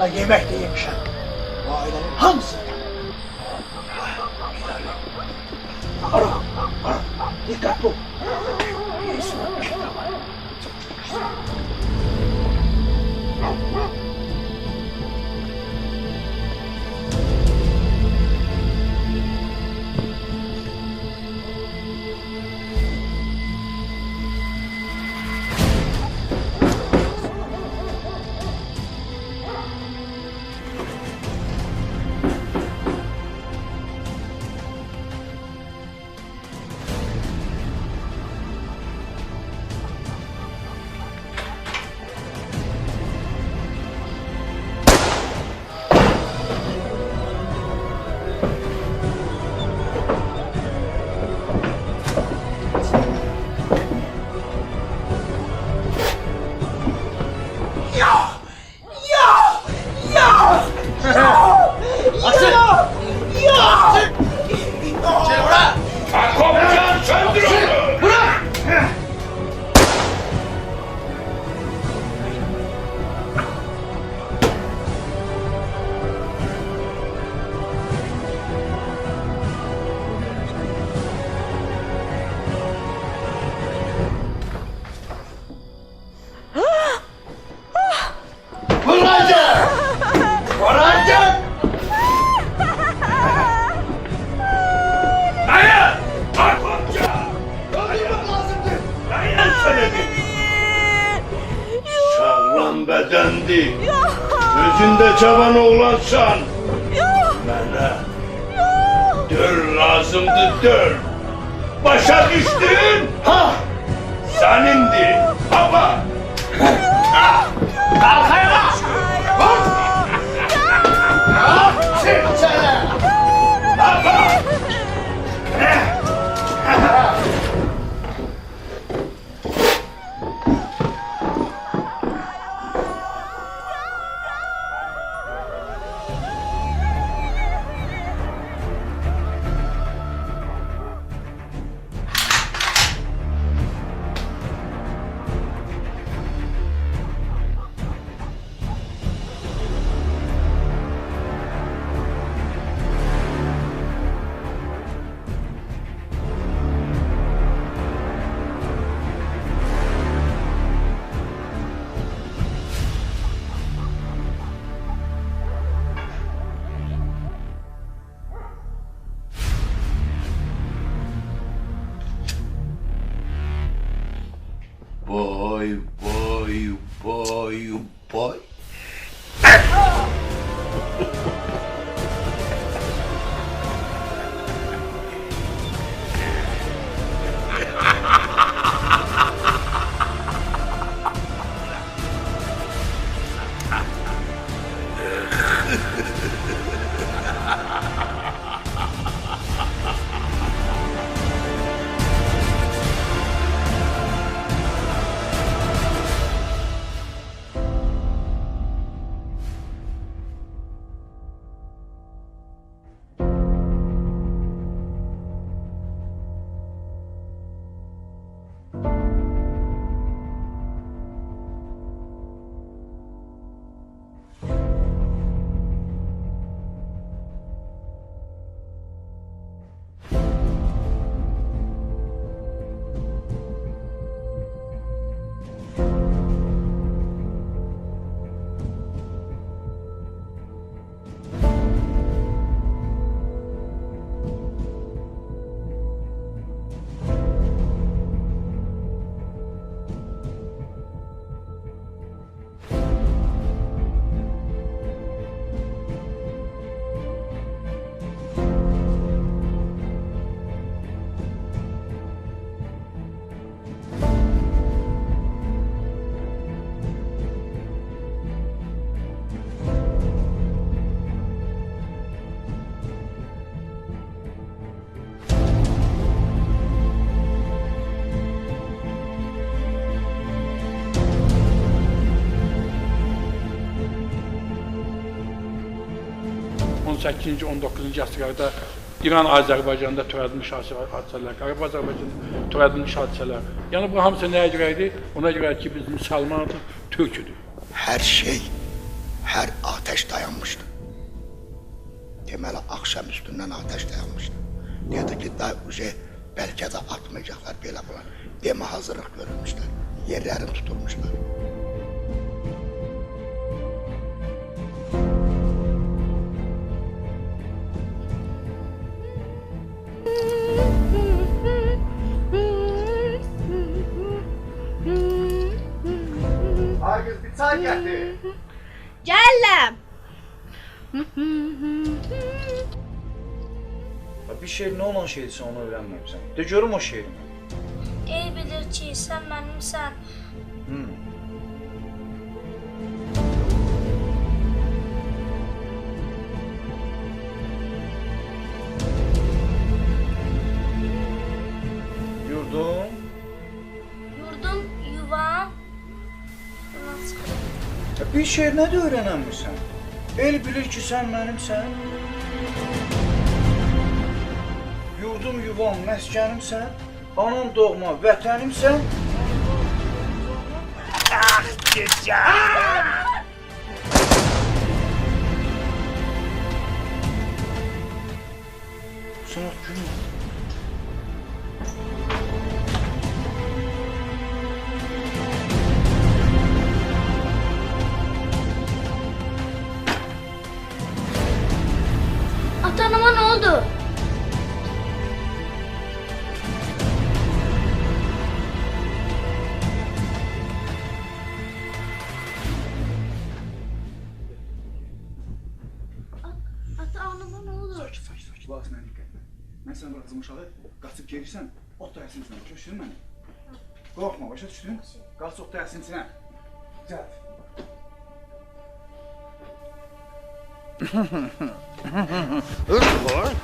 da yemek de bedendi. Gözünde cavan oğlansan. Bana döl lazımdı döl. Başa düştün. Ha! Senindi. Baba! Kalk ayağa! Bak! 18. 19. asırlarda İran Azərbaycanda törədilmiş hadisələr, Qarab Azərbaycanda törədilmiş hadisələr. Yəni bu hamısı nəyə görədir? Ona görə ki, biz müsəlmanıq, türküdür. Hər şey, hər atəş dayanmışdı. Deməli, axşam üstündən atəş dayanmışdı. Dedi ki, daha ucə şey bəlkə də atmayacaqlar belə bunlar. Demə hazırlıq görülmüşlər, yerlərin tutulmuşlar. Çay getir. Gələm. Bir şeir ne olan şeydirsə onu öyrənməmisən. De görüm o şeirimi. Ey bilir ki, sən mənimsən. Hmm. Bir şeir nə də öyrənəmirsən? El bilir ki, sən mənimsən. Yurdum, yuvam, məskənimsən. Anam doğma, vətənimsən. Sana gülüm. Atanıma Ata anıma nə oldu? Sakit, sakit, sakit. Qulaq as mənə diqqətlə. Mən sən bıraxdım uşağı, qaçıb gelirsən, ot dayasının içinə. Başa düşdün məni? Qorxma, başa düşdün? Qaç ot dayasının içinə. Cəld. Murat!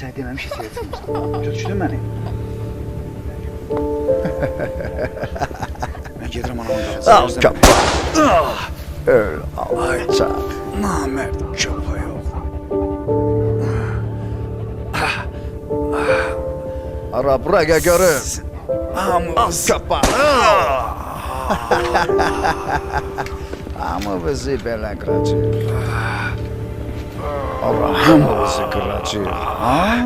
Sənə deməmiş heç yerə çıxmısan. Başa düşdün məni? Mən gedirəm anamın dalınca. Al kapa. Öl alacaq. Namərd köpək ol. Ara bura gəl görüm. Al kapa. Amma bizi belə qıracaq. Ara hamımızı qıracaq. Ha?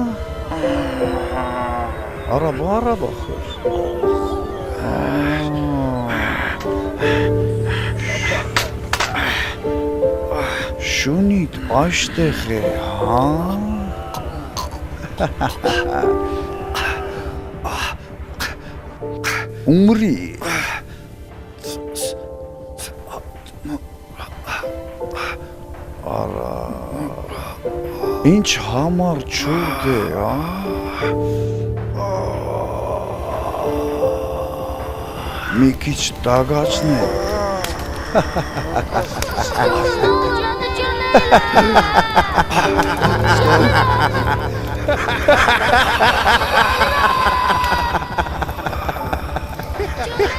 Ara bu ara baxır. Şunit dəxi, ha? Umri. Ինչ համար չուտ է, ա։ Մի քիչ տագացն է։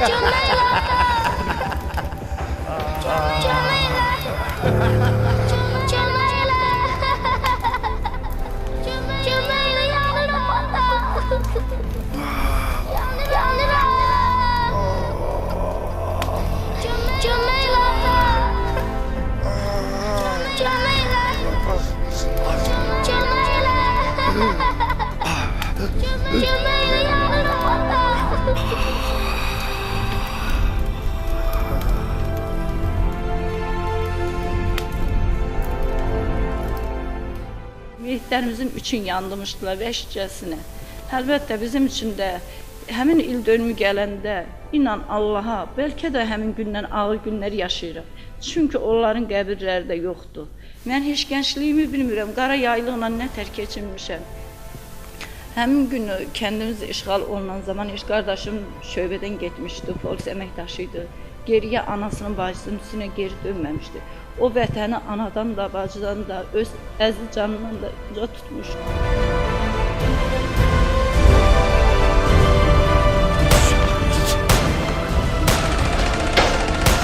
Ճանաչում üçün yandırmışdılar vəhşicəsinə. Əlbəttə bizim üçün də həmin il dönümü gələndə inan Allaha, bəlkə də həmin gündən ağır günlər yaşayırıq. Çünki onların qəbirləri də yoxdur. Mən heç gəncliyimi bilmirəm, qara yaylıqla nə tər keçirmişəm. Həmin gün kəndimiz işğal olunan zaman iş qardaşım şöbədən getmişdi, polis əməkdaşı idi. Geriyə anasının, bacısının üstünə geri dönməmişdi. O vətəni anadan da, bacıdan da, öz əziz canından da uca tutmuşdu.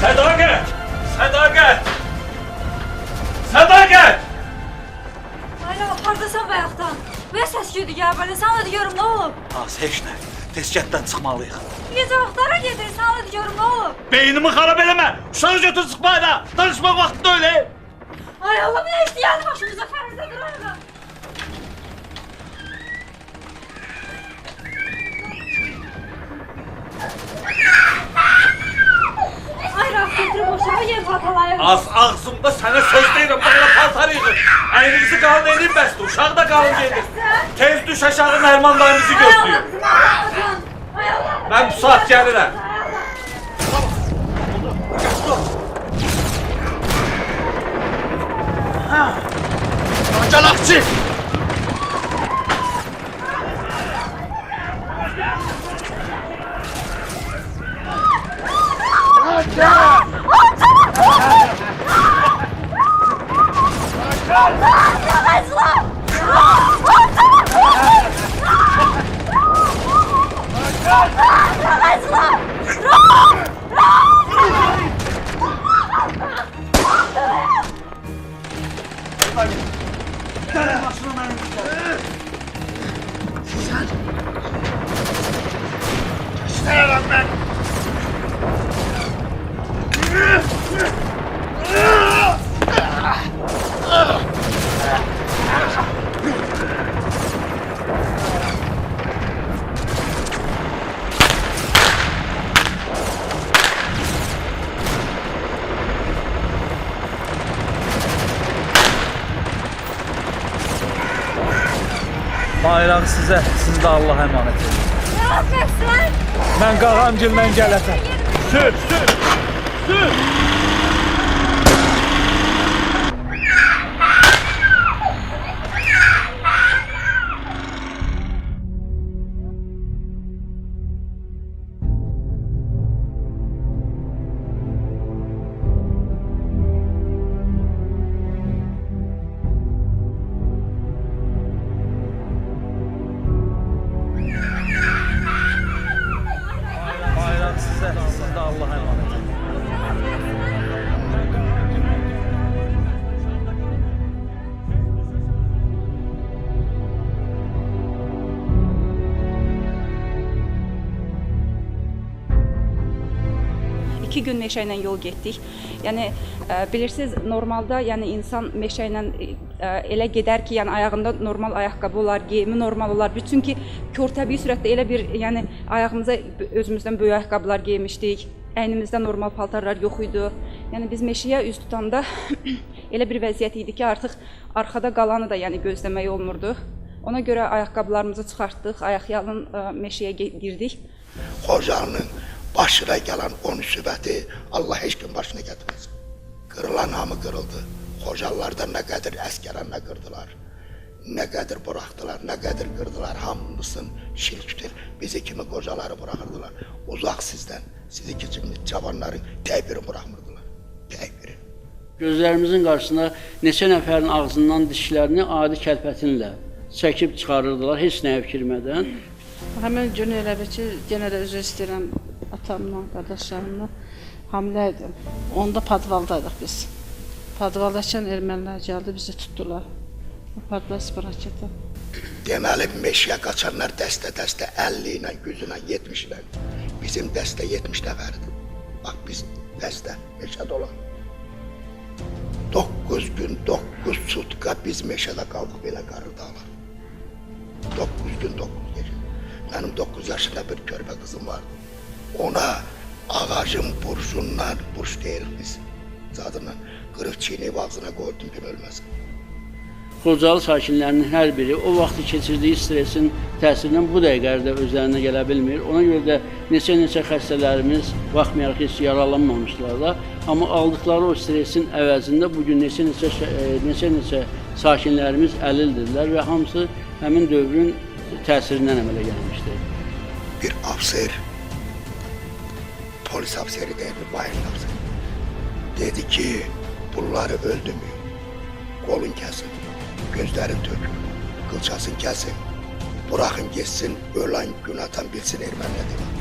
Sadakat! Sadakat! Sadakat! Ayla hardasan bayaqdan? Və səs gedir gəl belə. Sana da görüm nə olub? Az heç nə. Tezkətdən çıxmalıyıq. Gecə vaxtlara gedir. Da görüm olub? Beynimi xarab eləmə. Uşağı götür sıxma da. Danışmaq vaxtında öyle. Ay Allah nə istəyəni başımıza xəritə durarıq. Ay rahat getirib boşağa yer patalayır. Az ağzımda sənə söz deyirəm. Bayra paltar yığın. Əyninizi qalın edin bəsdir. Uşaq da qalın gedir. Tez düş aşağı Mərman dayımızı gözləyir. Ay Allah. Mən bu saat gəlirəm. Давай зла! Siz də Allah əmanət edin. Nə yapıyorsun? Mən qağamgildən gələcəm. Sür, sür, sür. Gün meşə ilə yol getdik. Yəni ə, bilirsiniz, normalda yəni insan meşə ilə ə, elə gedər ki, yəni ayağında normal ayaqqabı olar, geyimi normal olar. Çünki körtəbii sürətdə elə bir, yəni ayağımıza özümüzdən böyük ayaqqabılar geymişdik. Əynimizdə normal paltarlar yox idi. Yəni biz meşəyə üz tutanda elə bir vəziyyət idi ki, artıq arxada qalanı da yəni gözləmək olmurdu. Ona görə ayaqqabılarımızı çıxartdıq, ayaqyalın ə, meşəyə girdik. Hocanın başına gelen o müsibeti Allah hiç gün başına getirmez. Kırılan hamı kırıldı. Hocalardan ne kadar əskərə ne kırdılar. Ne kadar bıraktılar, ne kadar kırdılar. Hamısın şirktir. Bizi kimi kocaları bırakırdılar. Uzak sizden. Sizi kimi cavanların tebiri bırakmırdılar. Tebiri. Gözlərimizin qarşısına neçə nəfərin ağzından dişlərini adi kəlpətinlə çəkib çıxarırdılar heç nəyə fikirmədən. Həmin gün elə bir ki, yenə də üzr istəyirəm atamla, qardaşlarımla hamilə idim. Onda podvaldaydıq biz. Podvaldakən ermənilər gəldi, bizi tutdular. Apardılar sparakete. Deməli meşəyə qaçanlar dəstə-dəstə 50 ilə, 100 ilə, 70 ilə. Bizim dəstə 70 nəfərdir. Bax biz dəstə meşədə olan. 9 gün, 9 sutka biz meşədə qaldıq belə qarı dağlar. 9 gün, 9 gecə. Mənim 9 yaşında bir körpə qızım vardı. Ona ağacın burşundan, burş deyirik biz. Zadından qırıq çiynəyib ağzına qoydum ki, ölməsin. Xocalı sakinlərinin hər biri o vaxt keçirdiyi stresin təsirindən bu dəqiqədə özlərinə gələ bilmir. Ona görə də neçə-neçə xəstələrimiz baxmayaraq heç yaralanmamışlar da, amma aldıqları o stresin əvəzində bu gün neçə-neçə şə- e, neçə-neçə sakinlərimiz əlildirlər və hamısı həmin dövrün təsirindən əmələ gəlmişdir. Bir afser, polis afseri değerli bayım afseri. Dedi ki bunları öldürmüyor. Kolun kesin, gözlerin tök, kılçasın kesin. Bırakın geçsin, ölen gün atan bilsin Ermeni demek.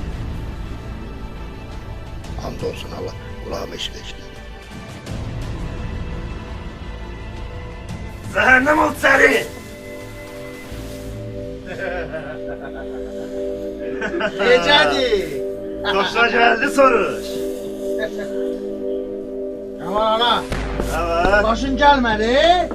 Hamdolsun Allah, kulağıma işleşti. Cehennem ol seni. Gecədir. Dostlar geldi soruş. Aman ana, Evet. başın gəlmədi?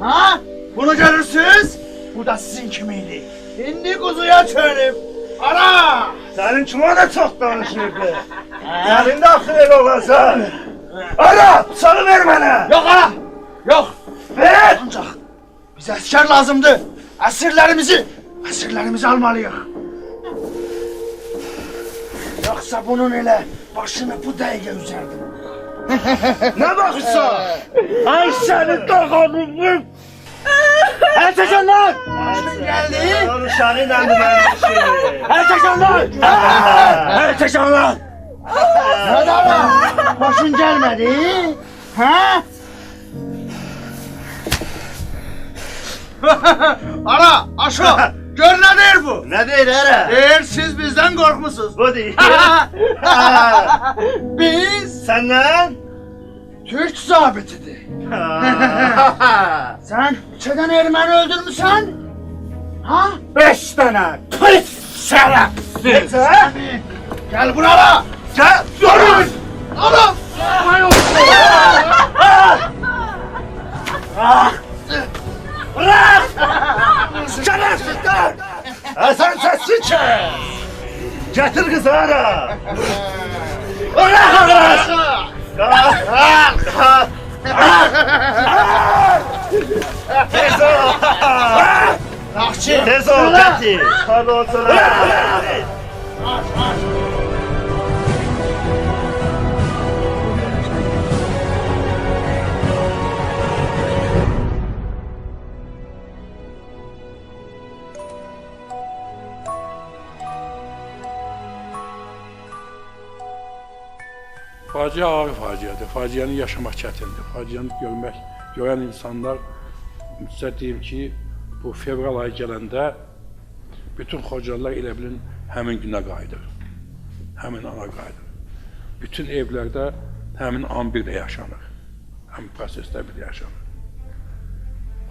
Ha? Bunu görürsünüz? Bu da sizin kimiydi. İndi quzuya çönüb. Ara! Senin çuma da çok danışırdı. Senin de aklın el. Ara, bıçağı ver bana. Yok ana! Yok! Ver. Ancaq bizə əskər lazımdır. Əsirlərimizi, əsirlərimizi almalıyıq. Yoxsa bunun elə başını bu dəqiqə üzərdim. Ne bakırsan? Ay senin dağınımın. Əl çəkən lan! Başın gəldi? Onun benim işim. Əl çəkən lan! Əl çəkən lan! Nədə ana? Başın gəlmədi? Hə? Ana, aşağı! Gör nə deyir bu? Ne değil hele? Deyir siz bizdən qorxmusunuz. Bu değil. Biz Senden? Türk zabitidir. Sen içədən erməni öldürmüsən? Ha? Beş tane. Pıs şerefsiz. Səni! Gel buraya! Gel. Durun. Oğlum! Bırak! Şerefsizler! Hasan sesini çek! Getir kızı ara! Bırak bırak! Kalk! Kalk! Tez ol! Tez ol getir! Hadi otur! Faciə ağır faciədir. Faciəni yaşamaq çətindir. Faciəni görmək, görən insanlar sizə deyim ki, bu fevral ayı gələndə bütün xocalılar elə bilin həmin günə qayıdır. Həmin ana qayıdır. Bütün evlərdə həmin an bir də yaşanır. Həmin proseslər bir də yaşanır.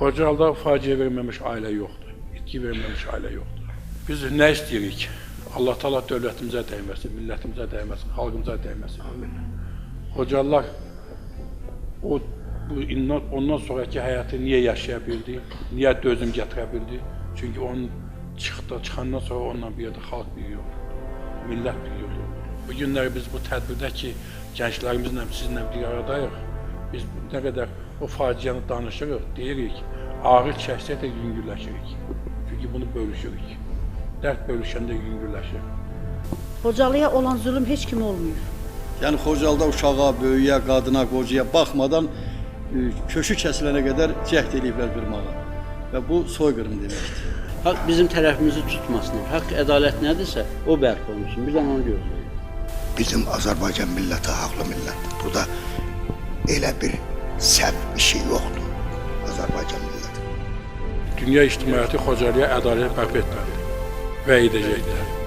Xocalıda faciə verməmiş ailə yoxdur. İtki verməmiş ailə yoxdur. Biz nə istəyirik? Allah Taala dövlətimizə dəyməsin, millətimizə dəyməsin, xalqımıza dəyməsin. Xocalılar o bu ondan, ondan sonraki həyatı niyə yaşaya bildi? Niyə dözüm gətirə bildi? Çünki onun çıxdı, çıxandan sonra onunla bir yerdə xalq büyüyor. Millət büyüyor. Bu günləri biz bu tədbirdə ki, gənclərimizlə, sizlə bir aradayıq. Biz nə qədər o faciəni danışırıq, deyirik, ağır çəksə də yüngülləşirik. Çünki bunu bölüşürük. Dərd bölüşəndə yüngülləşir. Xocalıya olan zülm heç kim olmuyor. Yəni Xocalıda uşağa, böyüyə, qadına, qocaya baxmadan e, köşü kəsilənə qədər cəhd eləyiblər qırmağa. Və bu soyqırım deməkdir. Haqq bizim tərəfimizi tutmasınlar. Haqq ədalət nədirsə, o bərpa olunsun. Biz onu gözləyirik. Bizim Azerbaycan milleti haklı millet. Burada elə bir səhv işi yoktu. Azerbaycan milleti. Dünya ictimaiyyəti Xocalıya ədalət bərpa etməli və edəcəklər.